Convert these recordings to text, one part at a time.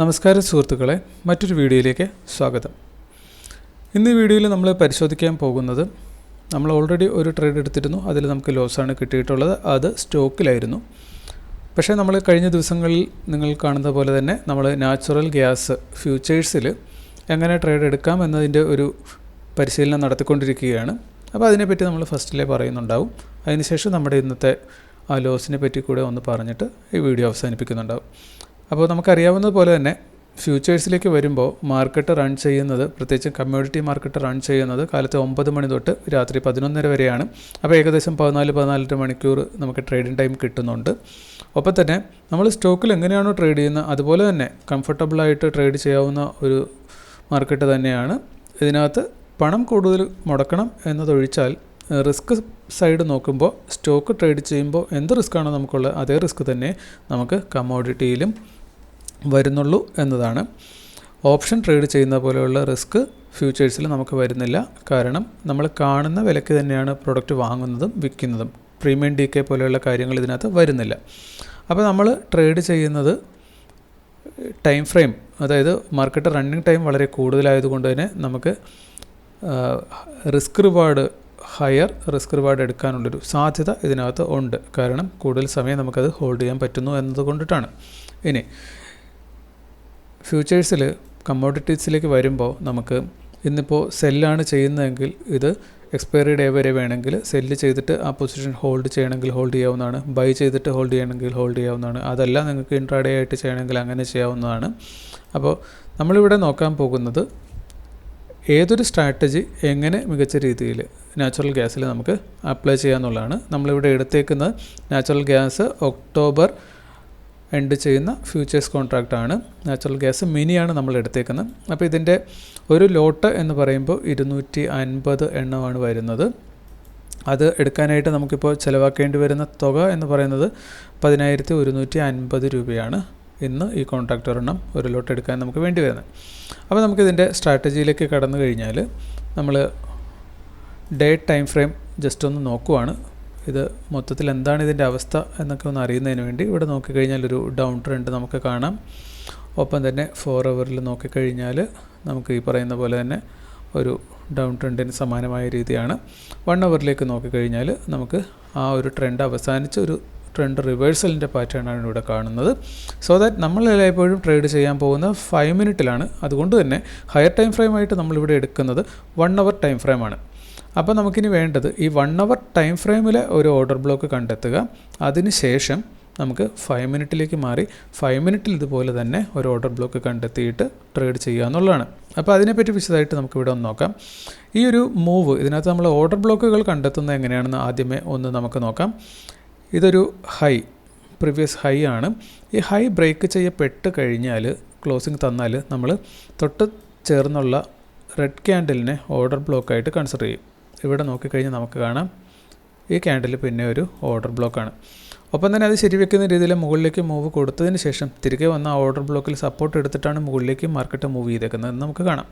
നമസ്കാരം സുഹൃത്തുക്കളെ മറ്റൊരു വീഡിയോയിലേക്ക് സ്വാഗതം. ഇന്ന് ഈ വീഡിയോയിൽ നമ്മൾ പരിശോധിക്കാൻ പോകുന്നത് നമ്മൾ ഓൾറെഡി ഒരു ട്രേഡ് എടുത്തിരുന്നു അതിൽ നമുക്ക് ലോസാണ് കിട്ടിയിട്ടുള്ളത് അത് സ്റ്റോക്കിലായിരുന്നു. പക്ഷേ നമ്മൾ കഴിഞ്ഞ ദിവസങ്ങളിൽ നിങ്ങൾ കാണുന്ന പോലെ തന്നെ നമ്മൾ നാച്ചുറൽ ഗ്യാസ് ഫ്യൂച്ചേഴ്സിൽ എങ്ങനെ ട്രേഡ് എടുക്കാം എന്നതിന്റെ ഒരു പരിശീലനം നടത്തിക്കൊണ്ടിരിക്കുകയാണ്. അപ്പോൾ അതിനെപ്പറ്റി നമ്മൾ ഫസ്റ്റിലേ പറയുന്നുണ്ടാവും. അതിനുശേഷം നമ്മുടെ ഇന്നത്തെ ആ ലോസിനെ പറ്റി കൂടെ ഒന്ന് പറഞ്ഞിട്ട് ഈ വീഡിയോ അവസാനിപ്പിക്കുന്നുണ്ടാവും. അപ്പോൾ നമുക്കറിയാവുന്നത് പോലെ തന്നെ ഫ്യൂച്ചേഴ്സിലേക്ക് വരുമ്പോൾ മാർക്കറ്റ് റൺ ചെയ്യുന്നത് പ്രത്യേകിച്ച് കമ്മ്യൂണിറ്റി മാർക്കറ്റ് റൺ ചെയ്യുന്നത് കാലത്ത് ഒമ്പത് മണി തൊട്ട് രാത്രി പതിനൊന്നര വരെയാണ്. അപ്പോൾ ഏകദേശം പതിനാല് പതിനാലര മണിക്കൂർ നമുക്ക് ട്രേഡിംഗ് ടൈം കിട്ടുന്നുണ്ട്. ഒപ്പം തന്നെ നമ്മൾ സ്റ്റോക്കിൽ എങ്ങനെയാണോ ട്രേഡ് ചെയ്യുന്നത് അതുപോലെ തന്നെ കംഫർട്ടബിളായിട്ട് ട്രേഡ് ചെയ്യാവുന്ന ഒരു മാർക്കറ്റ് തന്നെയാണ്. ഇതിനകത്ത് പണം കൂടുതൽ മുടക്കണം എന്നതൊഴിച്ചാൽ റിസ്ക് സൈഡ് നോക്കുമ്പോൾ സ്റ്റോക്ക് ട്രേഡ് ചെയ്യുമ്പോൾ എന്ത് റിസ്ക്കാണോ നമുക്കുള്ളത് അതേ റിസ്ക് തന്നെ നമുക്ക് കമോഡിറ്റിയിലും വരുന്നുള്ളൂ എന്നതാണ്. ഓപ്ഷൻ ട്രേഡ് ചെയ്യുന്ന പോലെയുള്ള റിസ്ക് ഫ്യൂച്ചേഴ്സിൽ നമുക്ക് വരുന്നില്ല. കാരണം നമ്മൾ കാണുന്ന വിലയ്ക്ക് തന്നെയാണ് പ്രൊഡക്റ്റ് വാങ്ങുന്നതും വിൽക്കുന്നതും. പ്രീമിയം ഡി കെ പോലെയുള്ള കാര്യങ്ങൾ ഇതിനകത്ത് വരുന്നില്ല. അപ്പോൾ നമ്മൾ ട്രേഡ് ചെയ്യുന്നത് ടൈം ഫ്രെയിം അതായത് മാർക്കറ്റ് റണ്ണിങ് ടൈം വളരെ കൂടുതലായതുകൊണ്ട് തന്നെ നമുക്ക് risk reward higher risk reward എടുക്കാനുള്ളൊരു സാധ്യത ഇതിനകത്ത് ഉണ്ട്. കാരണം കൂടുതൽ സമയം നമുക്കത് ഹോൾഡ് ചെയ്യാൻ പറ്റുന്നു എന്നതുകൊണ്ടിട്ടാണ്. ഇനി ഫ്യൂച്ചേഴ്സിൽ കമ്മോഡിറ്റീസിലേക്ക് വരുമ്പോൾ നമുക്ക് ഇന്നിപ്പോൾ സെല്ലാണ് ചെയ്യുന്നതെങ്കിൽ ഇത് എക്സ്പയറി ഡേ വരെ വേണമെങ്കിൽ സെല്ല് ചെയ്തിട്ട് ആ പൊസിഷൻ ഹോൾഡ് ചെയ്യണമെങ്കിൽ ഹോൾഡ് ചെയ്യാവുന്നതാണ്. ബൈ ചെയ്തിട്ട് ഹോൾഡ് ചെയ്യണമെങ്കിൽ ഹോൾഡ് ചെയ്യാവുന്നതാണ്. അതെല്ലാം നിങ്ങൾക്ക് ഇൻട്രാഡേ ആയിട്ട് ചെയ്യണമെങ്കിൽ അങ്ങനെ ചെയ്യാവുന്നതാണ്. അപ്പോൾ നമ്മളിവിടെ നോക്കാൻ പോകുന്നത് ഏതൊരു സ്ട്രാറ്റജി എങ്ങനെ മികച്ച രീതിയിൽ നാച്ചുറൽ ഗ്യാസിൽ നമുക്ക് അപ്ലൈ ചെയ്യാമെന്നുള്ളതാണ് നമ്മളിവിടെ എടുത്തേക്കുന്നത് നാച്ചുറൽ ഗ്യാസ് ഒക്ടോബർ എൻഡ് ചെയ്യുന്ന ഫ്യൂച്ചേഴ്സ് കോൺട്രാക്റ്റാണ് നാച്ചുറൽ ഗ്യാസ് മിനിയാണ് നമ്മൾ എടുത്തേക്കുന്നത്. അപ്പോൾ ഇതിന്റെ ഒരു ലോട്ട് എന്ന് പറയുമ്പോൾ ഇരുന്നൂറ്റി അൻപത് എണ്ണമാണ് വരുന്നത്. അത് എടുക്കാനായിട്ട് നമുക്കിപ്പോൾ ചിലവാക്കേണ്ടി വരുന്ന തുക എന്ന് പറയുന്നത് പതിനായിരത്തി ഒരുന്നൂറ്റി അൻപത് രൂപയാണ് ഇന്ന് ഈ കോൺട്രാക്റ്റ് ഒരെണ്ണം ഒരു ലോട്ട് എടുക്കാൻ നമുക്ക് വേണ്ടി വരുന്നത്. അപ്പോൾ നമുക്കിതിന്റെ സ്ട്രാറ്റജിയിലേക്ക് കടന്നു കഴിഞ്ഞാൽ നമ്മൾ ഡേ ടൈം ഫ്രെയിം ജസ്റ്റ് ഒന്ന് നോക്കുവാണ്. ഇത് മൊത്തത്തിൽ എന്താണ് ഇതിന്റെ അവസ്ഥ എന്നൊക്കെ ഒന്ന് അറിയുന്നതിന് വേണ്ടി ഇവിടെ നോക്കിക്കഴിഞ്ഞാൽ ഒരു ഡൗൺ ട്രെൻഡ് നമുക്ക് കാണാം. ഒപ്പം തന്നെ ഫോർ അവറിൽ നോക്കിക്കഴിഞ്ഞാൽ നമുക്ക് ഈ പറയുന്ന പോലെ തന്നെ ഒരു ഡൗൺ ട്രെൻഡിന് സമാനമായ രീതിയാണ്. വൺ അവറിലേക്ക് നോക്കിക്കഴിഞ്ഞാൽ നമുക്ക് ആ ഒരു ട്രെൻഡ് അവസാനിച്ച് ഒരു ട്രെൻഡ് റിവേഴ്സലിന്റെ പാറ്റേണാണ് ഇവിടെ കാണുന്നത്. സോ ദാറ്റ് നമ്മൾ എല്ലായ്പ്പോഴും ട്രേഡ് ചെയ്യാൻ പോകുന്ന ഫൈവ് മിനിറ്റിലാണ് അതുകൊണ്ട് തന്നെ ഹയർ ടൈം ഫ്രെയിമായിട്ട് നമ്മളിവിടെ എടുക്കുന്നത് വൺ അവർ ടൈം ഫ്രെയിമാണ് അപ്പോൾ നമുക്കിനി വേണ്ടത് ഈ വൺ അവർ ടൈം ഫ്രെയിമിലെ ഒരു ഓർഡർ ബ്ലോക്ക് കണ്ടെത്തുക. അതിനുശേഷം നമുക്ക് ഫൈവ് മിനിറ്റിലേക്ക് മാറി ഫൈവ് മിനിറ്റിൽ ഇതുപോലെ തന്നെ ഒരു ഓർഡർ ബ്ലോക്ക് കണ്ടെത്തിയിട്ട് ട്രേഡ് ചെയ്യുക എന്നുള്ളതാണ്. അപ്പോൾ അതിനെപ്പറ്റി വിശദമായിട്ട് നമുക്കിവിടെ ഒന്ന് നോക്കാം. ഈ ഒരു മൂവ് ഇതിനകത്ത് നമ്മൾ ഓർഡർ ബ്ലോക്കുകൾ കണ്ടെത്തുന്നത് എങ്ങനെയാണെന്ന് ആദ്യമേ ഒന്ന് നമുക്ക് നോക്കാം. ഇതൊരു ഹൈ പ്രീവിയസ് ഹൈ ആണ്. ഈ ഹൈ ബ്രേക്ക് ചെയ്യപ്പെട്ട് കഴിഞ്ഞാൽ ക്ലോസിംഗ് തന്നാൽ നമ്മൾ തൊട്ട് ചേർന്നുള്ള റെഡ് ക്യാൻഡലിനെ ഓർഡർ ബ്ലോക്കായിട്ട് കൺസിഡർ ചെയ്യും. ഇവിടെ നോക്കിക്കഴിഞ്ഞാൽ നമുക്ക് കാണാം. ഈ ക്യാൻഡിൽ പിന്നെ ഒരു ഓർഡർ ബ്ലോക്കാണ് ഒപ്പം തന്നെ അത് ശരിവെക്കുന്ന രീതിയിൽ മുകളിലേക്ക് മൂവ് കൊടുത്തതിന് ശേഷം തിരികെ വന്ന ഓർഡർ ബ്ലോക്കിൽ സപ്പോർട്ട് എടുത്തിട്ടാണ് മുകളിലേക്ക് മാർക്കറ്റ് മൂവ് ചെയ്തേക്കുന്നത് എന്ന് നമുക്ക് കാണാം.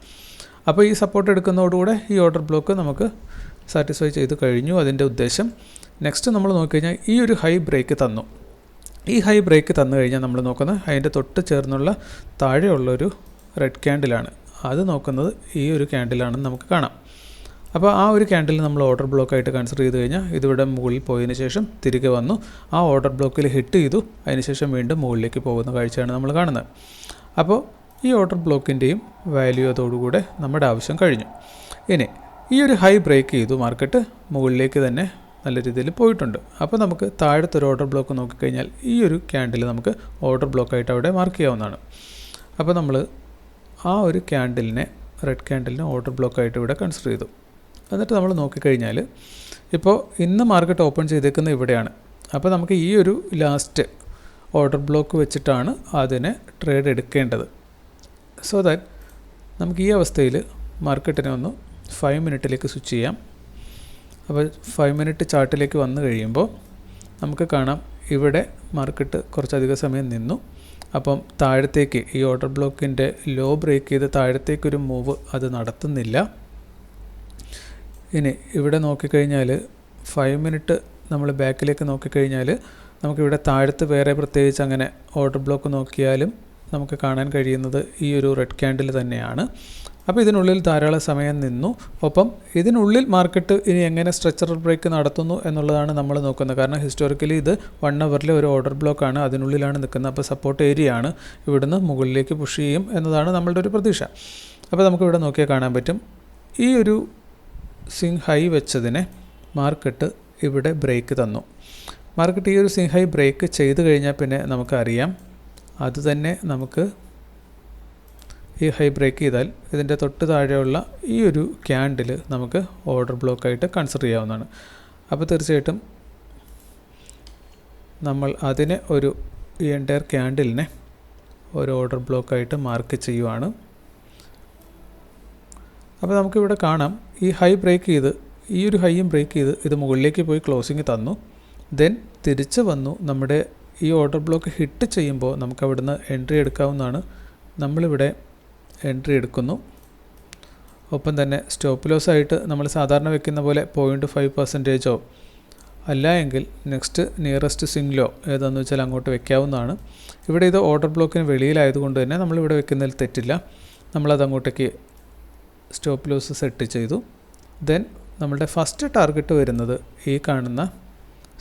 അപ്പോൾ ഈ സപ്പോർട്ട് എടുക്കുന്നതോടുകൂടെ ഈ ഓർഡർ ബ്ലോക്ക് നമുക്ക് സാറ്റിസ്ഫൈ ചെയ്ത് കഴിഞ്ഞു അതിന്റെ ഉദ്ദേശം. നെക്സ്റ്റ് നമ്മൾ നോക്കിക്കഴിഞ്ഞാൽ ഈ ഒരു ഹൈ ബ്രേക്ക് തന്നു. ഈ ഹൈ ബ്രേക്ക് തന്നു കഴിഞ്ഞാൽ നമ്മൾ നോക്കുന്നത് അതിന്റെ തൊട്ട് ചേർന്നുള്ള താഴെയുള്ളൊരു റെഡ് ക്യാൻഡിലാണ് അത് നോക്കുന്നത് ഈ ഒരു ക്യാൻഡിലാണെന്ന് നമുക്ക് കാണാം. അപ്പോൾ ആ ഒരു ക്യാൻഡിൽ നമ്മൾ ഓർഡർ ബ്ലോക്കായിട്ട് കൺസിഡർ ചെയ്ത് കഴിഞ്ഞാൽ ഇതിവിടെ മുകളിൽ പോയതിന് ശേഷം തിരികെ വന്നു. ആ ഓർഡർ ബ്ലോക്കിൽ ഹിറ്റ് ചെയ്തു. അതിനുശേഷം വീണ്ടും മുകളിലേക്ക് പോകുന്ന കാഴ്ചയാണ് നമ്മൾ കാണുന്നത്. അപ്പോൾ ഈ ഓർഡർ ബ്ലോക്കിന്റെയും വാല്യൂ അതോടുകൂടെ നമ്മുടെ ആവശ്യം കഴിഞ്ഞു. ഇനി ഈ ഒരു ഹൈ ബ്രേക്ക് ചെയ്തു മാർക്കറ്റ് മുകളിലേക്ക് തന്നെ നല്ല രീതിയിൽ പോയിട്ടുണ്ട്. അപ്പോൾ നമുക്ക് താഴത്തെ ഒരു ഓർഡർ ബ്ലോക്ക് നോക്കിക്കഴിഞ്ഞാൽ ഈ ഒരു ക്യാൻഡിൽ നമുക്ക് ഓർഡർ ബ്ലോക്കായിട്ട് അവിടെ മാർക്ക് ചെയ്യാവുന്നതാണ്. അപ്പോൾ നമ്മൾ ആ ഒരു ക്യാൻഡിലിനെ റെഡ് ക്യാൻഡിലിനെ ഓർഡർ ബ്ലോക്കായിട്ട് ഇവിടെ കൺസിഡർ ചെയ്തു. എന്നിട്ട് നമ്മൾ നോക്കിക്കഴിഞ്ഞാൽ ഇപ്പോൾ ഇന്ന് മാർക്കറ്റ് ഓപ്പൺ ചെയ്തേക്കുന്ന ഇവിടെയാണ്. അപ്പോൾ നമുക്ക് ഈ ഒരു ലാസ്റ്റ് ഓർഡർ ബ്ലോക്ക് വെച്ചിട്ടാണ് അതിനെ ട്രേഡ് എടുക്കേണ്ടത്. സോ ദാറ്റ് നമുക്ക് ഈ അവസ്ഥയിൽ മാർക്കറ്റിനെ ഒന്ന് ഫൈവ് മിനിറ്റിലേക്ക് സ്വിച്ച് ചെയ്യാം. അപ്പോൾ ഫൈവ് മിനിറ്റ് ചാർട്ടിലേക്ക് വന്നു കഴിയുമ്പോൾ നമുക്ക് കാണാം ഇവിടെ മാർക്കറ്റ് കുറച്ചധികം സമയം നിന്നു. അപ്പം താഴത്തേക്ക് ഈ ഓർഡർ ബ്ലോക്കിന്റെ ലോ ബ്രേക്ക് ചെയ്ത് താഴത്തേക്കൊരു മൂവ് അത് നടത്തുന്നില്ല. ഇനി ഇവിടെ നോക്കിക്കഴിഞ്ഞാൽ ഫൈവ് മിനിറ്റ് നമ്മൾ ബാക്കിലേക്ക് നോക്കിക്കഴിഞ്ഞാൽ നമുക്കിവിടെ താഴത്ത് വേറെ പ്രത്യേകിച്ച് അങ്ങനെ ഓർഡർ ബ്ലോക്ക് നോക്കിയാലും നമുക്ക് കാണാൻ കഴിയുന്നത് ഈ ഒരു റെഡ് ക്യാൻഡിൽ തന്നെയാണ്. അപ്പോൾ ഇതിനുള്ളിൽ ധാരാളം സമയം നിന്നു. ഒപ്പം ഇതിനുള്ളിൽ മാർക്കറ്റ് ഇനി എങ്ങനെ സ്ട്രെച്ചർ ബ്രേക്ക് നടത്തുന്നു എന്നുള്ളതാണ് നമ്മൾ നോക്കുന്നത്. കാരണം ഹിസ്റ്റോറിക്കലി ഇത് വൺ അവറിലെ ഒരു ഓർഡർ ബ്ലോക്കാണ് അതിനുള്ളിലാണ് നിൽക്കുന്നത്. അപ്പോൾ സപ്പോർട്ട് ഏരിയ ആണ്. ഇവിടുന്ന് മുകളിലേക്ക് പുഷ് ചെയ്യും എന്നതാണ് നമ്മളുടെ ഒരു പ്രതീക്ഷ. അപ്പോൾ നമുക്കിവിടെ നോക്കിയാൽ കാണാൻ പറ്റും. ഈ ഒരു സിങ് ഹൈ വെച്ചതിനെ മാർക്കറ്റ് ഇവിടെ ബ്രേക്ക് തന്നു. മാർക്കറ്റ് ഈ ഒരു സിങ് ഹൈ ബ്രേക്ക് ചെയ്ത് കഴിഞ്ഞാൽ പിന്നെ നമുക്കറിയാം. അതുതന്നെ നമുക്ക് ഈ ഹൈ ബ്രേക്ക് ചെയ്താൽ ഇതിന്റെ തൊട്ട് താഴെയുള്ള ഈ ഒരു ക്യാൻഡിൽ നമുക്ക് ഓർഡർ ബ്ലോക്കായിട്ട് കൺസിഡർ ചെയ്യാവുന്നതാണ്. അപ്പോൾ തീർച്ചയായിട്ടും നമ്മൾ അതിനെ ഒരു ഈ എന്റയർ ക്യാൻഡിലിനെ ഒരു ഓർഡർ ബ്ലോക്കായിട്ട് മാർക്ക് ചെയ്യുവാണ്. അപ്പോൾ നമുക്കിവിടെ കാണാം. ഈ ഹൈ ബ്രേക്ക് ചെയ്ത് ഈ ഒരു ഹൈയും ബ്രേക്ക് ചെയ്ത് ഇത് മുകളിലേക്ക് പോയി ക്ലോസിങ് തന്നു. ദെൻ തിരിച്ച് വന്നു. നമ്മുടെ ഈ ഓർഡർ ബ്ലോക്ക് ഹിറ്റ് ചെയ്യുമ്പോൾ നമുക്ക് അവിടുന്ന് എൻട്രി എടുക്കാവുന്നതാണ്. നമ്മളിവിടെ എൻട്രി എടുക്കുന്നു. ഒപ്പം തന്നെ സ്റ്റോപ്പ് ലോസ് ആയിട്ട് നമ്മൾ സാധാരണ വെക്കുന്ന പോലെ പോയിന്റ് ഫൈവ് പെർസെന്റേജോ അല്ല എങ്കിൽ നെക്സ്റ്റ് നിയറസ്റ്റ് സിംഗിലോ ഏതാണെന്ന് വെച്ചാൽ അങ്ങോട്ട് വെക്കാവുന്നതാണ്. ഇവിടെ ഇത് ഓർഡർ ബ്ലോക്കിന് വെളിയിലായതുകൊണ്ട് തന്നെ നമ്മളിവിടെ വെക്കുന്നതിൽ തെറ്റില്ല. നമ്മളത് അങ്ങോട്ടേക്ക് സ്റ്റോപ്പ് ലോസ് സെറ്റ് ചെയ്തു. ദെൻ നമ്മളുടെ ഫസ്റ്റ് ടാർഗറ്റ് വരുന്നത് ഈ കാണുന്ന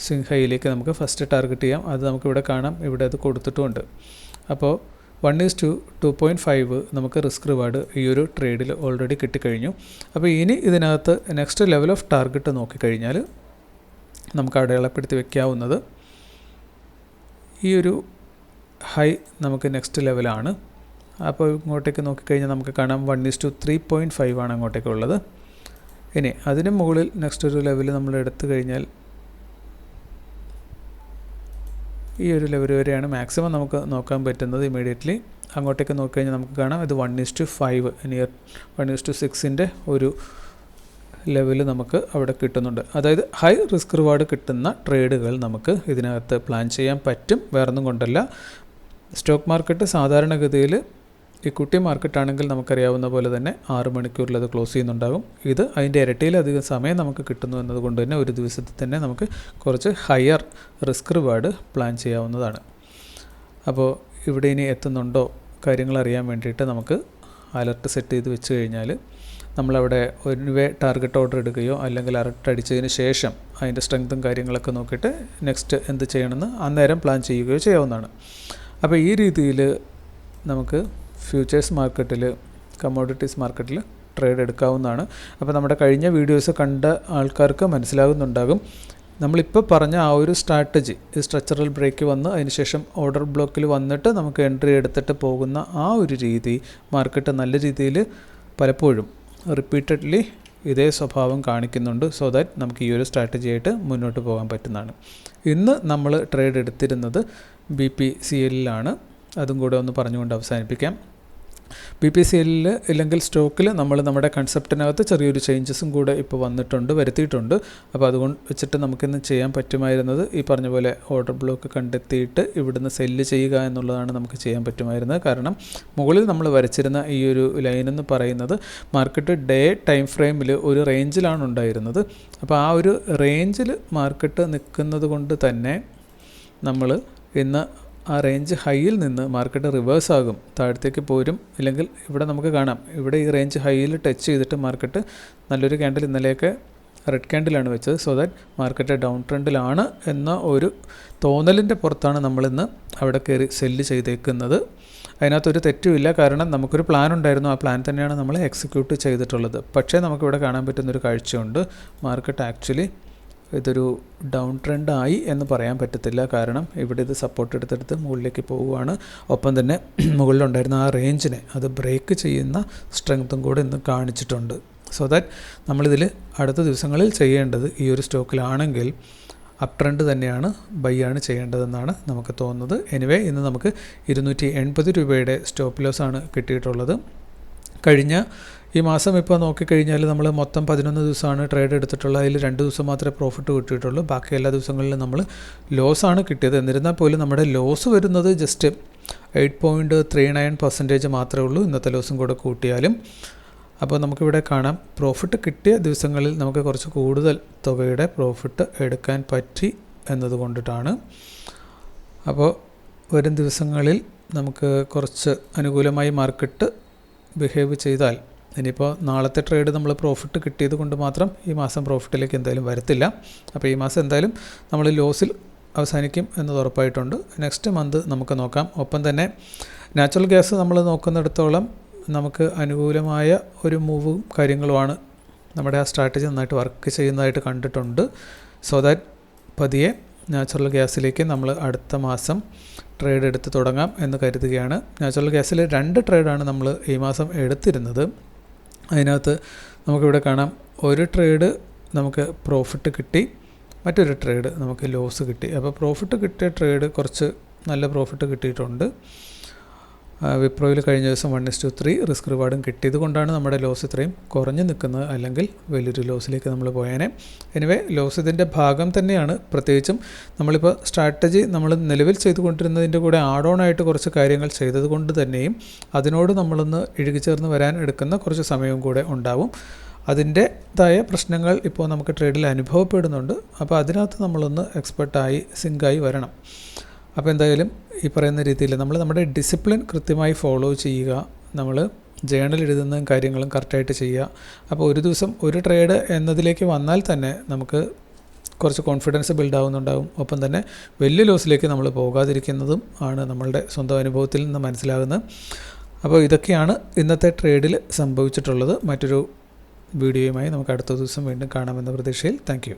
സിംഹയിലേക്ക് നമുക്ക് ഫസ്റ്റ് ടാർഗറ്റ് ചെയ്യാം. അത് നമുക്കിവിടെ കാണാം. ഇവിടെ അത് കൊടുത്തിട്ടുമുണ്ട് അപ്പോൾ one is to two point five നമുക്ക് റിസ്ക് റിവാർഡ് ഈ ഒരു ട്രേഡിൽ ഓൾറെഡി കിട്ടിക്കഴിഞ്ഞു. അപ്പോൾ ഇനി ഇതിനകത്ത് നെക്സ്റ്റ് ലെവൽ ഓഫ് ടാർഗറ്റ് നോക്കിക്കഴിഞ്ഞാൽ നമുക്ക് അടയാളപ്പെടുത്തി വെക്കാവുന്നത് ഈ ഒരു ഹൈ നമുക്ക് നെക്സ്റ്റ് ലെവലാണ് അപ്പോൾ ഇങ്ങോട്ടേക്ക് നോക്കിക്കഴിഞ്ഞാൽ നമുക്ക് കാണാം one is to three point five ആണ് അങ്ങോട്ടേക്കുള്ളത് ഇനി അതിന് മുകളിൽ നെക്സ്റ്റ് ഒരു ലെവൽ നമ്മൾ എടുത്തു കഴിഞ്ഞാൽ ഈ ഒരു ലെവൽ വരെയാണ് മാക്സിമം നമുക്ക് നോക്കാൻ പറ്റുന്നത് ഇമീഡിയറ്റ്ലി അങ്ങോട്ടേക്ക് നോക്കിക്കഴിഞ്ഞാൽ നമുക്ക് കാണാം ഇത് one is to five near one is to സിക്സിന്റെ ഒരു ലെവൽ നമുക്ക് അവിടെ കിട്ടുന്നുണ്ട്. അതായത് ഹൈ റിസ്ക് റിവാർഡ് കിട്ടുന്ന ട്രേഡുകൾ നമുക്ക് ഇതിനകത്ത് പ്ലാൻ ചെയ്യാൻ പറ്റും. വേറൊന്നും കൊണ്ടല്ല. സ്റ്റോക്ക് മാർക്കറ്റ് സാധാരണഗതിയിൽ ഇക്വിറ്റി മാർക്കറ്റ് ആണെങ്കിൽ നമുക്കറിയാവുന്ന പോലെ തന്നെ ആറ് മണിക്കൂറിൽ അത് ക്ലോസ് ചെയ്യുന്നുണ്ടാകും ഇത് അതിന്റെ ഇരട്ടിയിലധികം സമയം നമുക്ക് കിട്ടുന്നു എന്നതുകൊണ്ട് തന്നെ ഒരു ദിവസത്തിൽ തന്നെ നമുക്ക് കുറച്ച് ഹയർ റിസ്ക് റിവാർഡ് പ്ലാൻ ചെയ്യാവുന്നതാണ്. അപ്പോൾ ഇവിടെ ഇനി എത്തുന്നുണ്ടോ കാര്യങ്ങൾ അറിയാൻ വേണ്ടിയിട്ട് നമുക്ക് അലർട്ട് സെറ്റ് ചെയ്ത് വെച്ച് കഴിഞ്ഞാൽ നമ്മളവിടെ ഒരു വേ ടാർഗറ്റ് ഓർഡർ എടുക്കുകയോ അല്ലെങ്കിൽ അലർട്ട് അടിച്ചതിന് ശേഷം അതിന്റെ സ്ട്രെങ്ത്തും കാര്യങ്ങളൊക്കെ നോക്കിയിട്ട് നെക്സ്റ്റ് എന്ത് ചെയ്യണമെന്ന് അന്നേരം പ്ലാൻ ചെയ്യുകയോ ചെയ്യാവുന്നതാണ്. അപ്പോൾ ഈ രീതിയിൽ നമുക്ക് ഫ്യൂച്ചേഴ്സ് മാർക്കറ്റിൽ കമ്മോഡിറ്റീസ് മാർക്കറ്റിൽ ട്രേഡ് എടുക്കാവുന്നതാണ്. അപ്പോൾ നമ്മുടെ കഴിഞ്ഞ വീഡിയോസ് കണ്ട ആൾക്കാർക്ക് മനസ്സിലാകുന്നുണ്ടാകും. നമ്മളിപ്പോൾ പറഞ്ഞ ആ ഒരു സ്ട്രാറ്റജി സ്ട്രക്ചറൽ ബ്രേക്ക് വന്ന് അതിനുശേഷം ഓർഡർ ബ്ലോക്കിൽ വന്നിട്ട് നമുക്ക് എൻട്രി എടുത്തിട്ട് പോകുന്ന ആ ഒരു രീതി മാർക്കറ്റ് നല്ല രീതിയിൽ പലപ്പോഴും റിപ്പീറ്റഡ്ലി ഇതേ സ്വഭാവം കാണിക്കുന്നുണ്ട്. സോ ദാറ്റ് നമുക്ക് ഈ ഒരു സ്ട്രാറ്റജി ആയിട്ട് മുന്നോട്ട് പോകാൻ പറ്റുന്നതാണ്. ഇന്ന് നമ്മൾ ട്രേഡ് എടുത്തിരുന്നത് ബി പി സി എല്ലിലാണ് അതും കൂടെ ഒന്ന് പറഞ്ഞുകൊണ്ട് അവസാനിപ്പിക്കാം. ബി പി സി എല്ലിൽ ഇല്ലെങ്കിൽ സ്റ്റോക്കിൽ നമ്മൾ നമ്മുടെ കൺസെപ്റ്റിനകത്ത് ചെറിയൊരു ചേഞ്ചസും കൂടെ ഇപ്പോൾ വന്നിട്ടുണ്ട് വരുത്തിയിട്ടുണ്ട്. അപ്പോൾ അതുകൊണ്ട് വെച്ചിട്ട് നമുക്കിന്ന് ചെയ്യാൻ പറ്റുമായിരുന്നത് ഈ പറഞ്ഞ പോലെ ഓർഡർ ബ്ലോക്ക് കണ്ടെത്തിയിട്ട് ഇവിടുന്ന് സെല്ല് ചെയ്യുക എന്നുള്ളതാണ് നമുക്ക് ചെയ്യാൻ പറ്റുമായിരുന്നത്. കാരണം മുകളിൽ നമ്മൾ വരച്ചിരുന്ന ഈ ഒരു ലൈൻ എന്ന് പറയുന്നത് മാർക്കറ്റ് ഡേ ടൈം ഫ്രെയിമിൽ ഒരു റേഞ്ചിലാണ് ഉണ്ടായിരുന്നത്. അപ്പോൾ ആ ഒരു റേഞ്ചിൽ മാർക്കറ്റ് നിൽക്കുന്നത് കൊണ്ട് തന്നെ നമ്മൾ ഇന്ന് ആ റേഞ്ച് ഹൈയിൽ നിന്ന് മാർക്കറ്റ് റിവേഴ്സ് ആകും. താഴത്തേക്ക് പോരും. ഇല്ലെങ്കിൽ ഇവിടെ നമുക്ക് കാണാം. ഇവിടെ ഈ റേഞ്ച് ഹൈയിൽ ടച്ച് ചെയ്തിട്ട് മാർക്കറ്റ് നല്ലൊരു ക്യാൻഡിൽ ഇന്നലെയൊക്കെ റെഡ് ക്യാൻഡിലാണ് വെച്ചത്. സോ ദാറ്റ് മാർക്കറ്റ് ഡൗൺ ട്രെൻഡിലാണ് എന്ന ഒരു തോന്നലിന്റെ പുറത്താണ് നമ്മളിന്ന് അവിടെ കയറി സെല്ല് ചെയ്തേക്കുന്നത്. അതിനകത്തൊരു തെറ്റുമില്ല കാരണം നമുക്കൊരു പ്ലാൻ ഉണ്ടായിരുന്നു. ആ പ്ലാൻ തന്നെയാണ് നമ്മൾ എക്സിക്യൂട്ട് ചെയ്തിട്ടുള്ളത്. പക്ഷേ നമുക്കിവിടെ കാണാൻ പറ്റുന്നൊരു കാഴ്ചയുണ്ട്. മാർക്കറ്റ് ആക്ച്വലി ഇതൊരു ഡൗൺ ട്രെൻഡ് ആയി എന്ന് പറയാൻ പറ്റത്തില്ല. കാരണം ഇവിടെ ഇത് സപ്പോർട്ട് എടുത്തെടുത്ത് മുകളിലേക്ക് പോവുകയാണ്. ഒപ്പം തന്നെ മുകളിലുണ്ടായിരുന്ന ആ റേഞ്ചിനെ അത് ബ്രേക്ക് ചെയ്യുന്ന സ്ട്രെങ്ത്തും കൂടെ ഇന്ന് കാണിച്ചിട്ടുണ്ട്. സോ ദാറ്റ് നമ്മളിതിൽ അടുത്ത ദിവസങ്ങളിൽ ചെയ്യേണ്ടത് ഈ ഒരു സ്റ്റോക്കിലാണെങ്കിൽ അപ് ട്രെൻഡ് തന്നെയാണ് ബൈ ആണ് ചെയ്യേണ്ടതെന്നാണ് നമുക്ക് തോന്നുന്നത്. എനിവേ ഇന്ന് നമുക്ക് ഇരുന്നൂറ്റി എൺപത് രൂപയുടെ സ്റ്റോപ്പ് ലോസ് ആണ് കിട്ടിയിട്ടുള്ളത്. കഴിഞ്ഞ ഈ മാസം ഇപ്പോൾ നോക്കിക്കഴിഞ്ഞാൽ നമ്മൾ മൊത്തം പതിനൊന്ന് ദിവസമാണ് ട്രേഡ് എടുത്തിട്ടുള്ളത്. അതിൽ രണ്ട് ദിവസം മാത്രമേ പ്രോഫിറ്റ് കിട്ടിയിട്ടുള്ളൂ. ബാക്കി എല്ലാ ദിവസങ്ങളിലും നമ്മൾ ലോസാണ് കിട്ടിയത്. എന്നിരുന്നാൽ പോലും നമ്മുടെ ലോസ് വരുന്നത് just eight point three nine percentage മാത്രമേ ഉള്ളൂ. ഇന്നത്തെ ലോസും കൂടെ കൂട്ടിയാലും. അപ്പോൾ നമുക്കിവിടെ കാണാം. പ്രോഫിറ്റ് കിട്ടിയ ദിവസങ്ങളിൽ നമുക്ക് കുറച്ച് കൂടുതൽ തുകയുടെ പ്രോഫിറ്റ് എടുക്കാൻ പറ്റി എന്നതുകൊണ്ടിട്ടാണ് അപ്പോൾ വരും ദിവസങ്ങളിൽ നമുക്ക് കുറച്ച് അനുകൂലമായി മാർക്കറ്റ് ബിഹേവ് ചെയ്താൽ ഇനിയിപ്പോൾ നാളത്തെ ട്രേഡ് നമ്മൾ പ്രോഫിറ്റ് കിട്ടിയത് കൊണ്ട് മാത്രം ഈ മാസം പ്രോഫിറ്റിലേക്ക് എന്തായാലും വരത്തില്ല. അപ്പോൾ ഈ മാസം എന്തായാലും നമ്മൾ ലോസിൽ അവസാനിക്കും എന്നത് ഉറപ്പായിട്ടുണ്ട്. നെക്സ്റ്റ് മന്ത് നമുക്ക് നോക്കാം. ഒപ്പം തന്നെ നാച്ചുറൽ ഗ്യാസ് നമ്മൾ നോക്കുന്നിടത്തോളം നമുക്ക് അനുകൂലമായ ഒരു മൂവും കാര്യങ്ങളുമാണ് നമ്മുടെ ആ സ്ട്രാറ്റജി നന്നായിട്ട് വർക്ക് ചെയ്യുന്നതായിട്ട് കണ്ടിട്ടുണ്ട്. സോ ദാറ്റ് പതിയെ നാച്ചുറൽ ഗ്യാസിലേക്ക് നമ്മൾ അടുത്ത മാസം ട്രേഡ് എടുത്ത് തുടങ്ങാം എന്ന് കരുതുകയാണ്. നാച്ചുറൽ ഗ്യാസിൽ രണ്ട് ട്രേഡാണ് നമ്മൾ ഈ മാസം എടുത്തിരുന്നത്. അതിനകത്ത് നമുക്കിവിടെ കാണാം ഒരു ട്രേഡ് നമുക്ക് പ്രോഫിറ്റ് കിട്ടി മറ്റൊരു ട്രേഡ് നമുക്ക് ലോസ് കിട്ടി. അപ്പോൾ പ്രോഫിറ്റ് കിട്ടിയ ട്രേഡ് കുറച്ച് നല്ല പ്രോഫിറ്റ് കിട്ടിയിട്ടുണ്ട്. വിപ്രോയിൽ കഴിഞ്ഞ ദിവസം one is to three risk റിവാർഡും കിട്ടിയത് കൊണ്ടാണ് നമ്മുടെ ലോസ് ഇത്രയും കുറഞ്ഞു നിൽക്കുന്നത് അല്ലെങ്കിൽ വലിയൊരു ലോസിലേക്ക് നമ്മൾ പോയേനെ. എനിവേ ലോസ് ഇതിന്റെ ഭാഗം തന്നെയാണ്. പ്രത്യേകിച്ചും നമ്മളിപ്പോൾ സ്ട്രാറ്റജി നമ്മൾ നിലവിൽ ചെയ്തുകൊണ്ടിരുന്നതിന്റെ കൂടെ ആഡ് ഓൺ ആയിട്ട് കുറച്ച് കാര്യങ്ങൾ ചെയ്തത് കൊണ്ട് തന്നെയും അതിനോട് നമ്മളൊന്ന് ഇഴുകിച്ചേർന്ന് വരാൻ എടുക്കുന്ന കുറച്ച് സമയവും കൂടെ ഉണ്ടാവും. അതിന്റെതായ പ്രശ്നങ്ങൾ ഇപ്പോൾ നമുക്ക് ട്രേഡിൽ അനുഭവപ്പെടുന്നുണ്ട്. അപ്പോൾ അതിനകത്ത് നമ്മളൊന്ന് എക്സ്പെർട്ടായി സിങ്കായി വരണം. അപ്പോൾ എന്തായാലും ഈ പറയുന്ന രീതിയിൽ നമ്മൾ നമ്മുടെ ഡിസിപ്ലിൻ കൃത്യമായി ഫോളോ ചെയ്യുക. നമ്മൾ ജേണൽ എഴുതുന്നതും കാര്യങ്ങളും കറക്റ്റായിട്ട് ചെയ്യുക. അപ്പോൾ ഒരു ദിവസം ഒരു ട്രേഡ് എന്നതിലേക്ക് വന്നാൽ തന്നെ നമുക്ക് കുറച്ച് കോൺഫിഡൻസ് ബിൽഡ് ആവുന്നുണ്ടാവും. ഒപ്പം തന്നെ വലിയ ലോസിലേക്ക് നമ്മൾ പോകാതിരിക്കുന്നതും ആണ് നമ്മളുടെ സ്വന്തം അനുഭവത്തിൽ നിന്ന് മനസ്സിലാകുന്നത്. അപ്പോൾ ഇതൊക്കെയാണ് ഇന്നത്തെ ട്രേഡിൽ സംഭവിച്ചിട്ടുള്ളത്. മറ്റൊരു വീഡിയോയുമായി നമുക്ക് അടുത്ത ദിവസം വീണ്ടും കാണാമെന്ന പ്രതീക്ഷയിൽ. താങ്ക്